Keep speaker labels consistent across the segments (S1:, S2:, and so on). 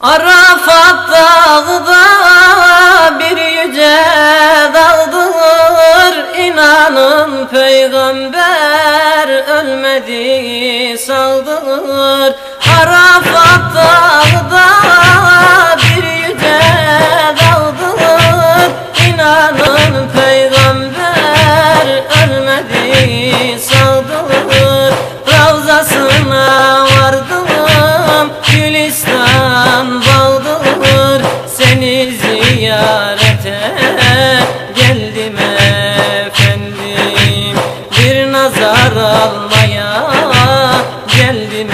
S1: Arafat dağda bir yüce dağdır İnanın peygamber ölmedi sağdır Arafat dağda bir yüce dağdır İnanın peygamber ölmedi sağdır Ravzasına Seni ziyarete geldim efendim. Bir nazar almaya geldim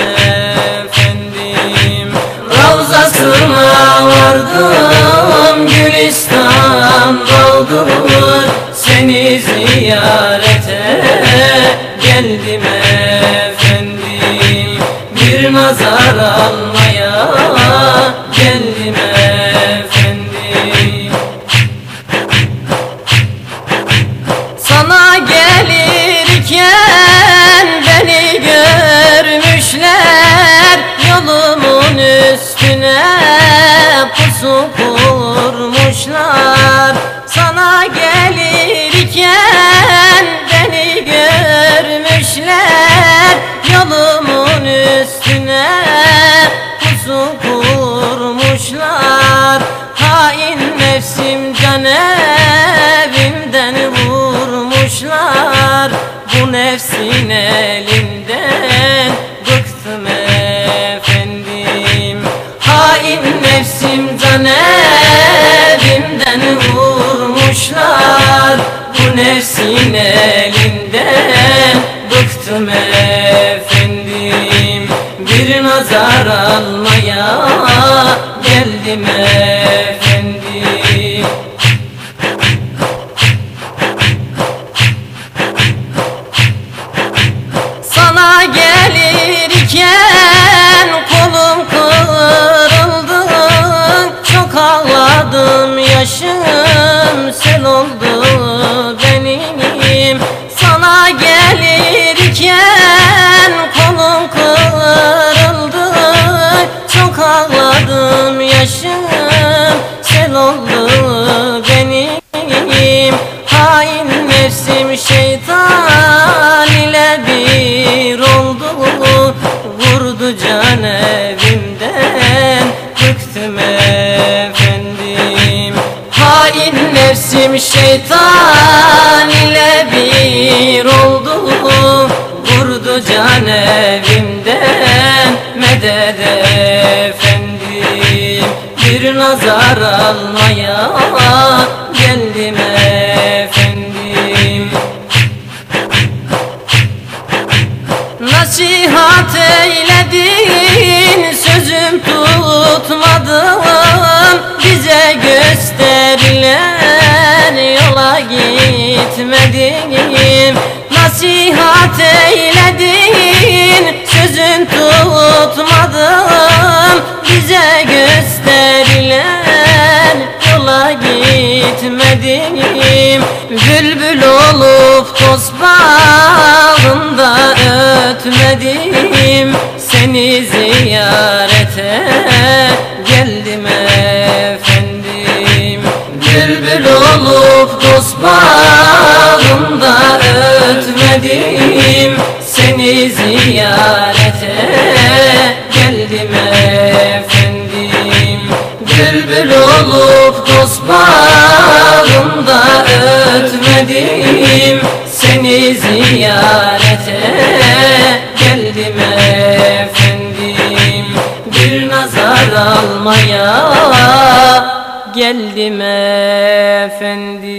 S1: efendim. Ravzasına vardım Gülistan bağdır Seni ziyarete geldim efendim. Bir nazar almaya pusu kurmuşlar Sana gelirken beni görmüşler. Yolumun üstüne pusu kurmuşlar. Hain nefsim can vurmuşlar Bu nefsin elinden bıktım efendim Bir nazar almaya geldim efendim nefsim şeytan ile bir oldu. Vurdu can evimden medet efendim. Bir nazar almaya geldim efendim. Nasihat eyledin sözüm tutmadım gitmedim Nasihat eyledin. Sözün tutmadım Bize gösterilen yola gitmedim Bülbül olup toz bağında ötmedim Seni ziyarete geldim efendim. Bülbül olup dost bağında ötmedim Seni ziyarete. Geldim efendim. Bülbül olup dost bağında ötmedim. Seni ziyarete. Geldim efendim. Bir nazar almaya geldim efendim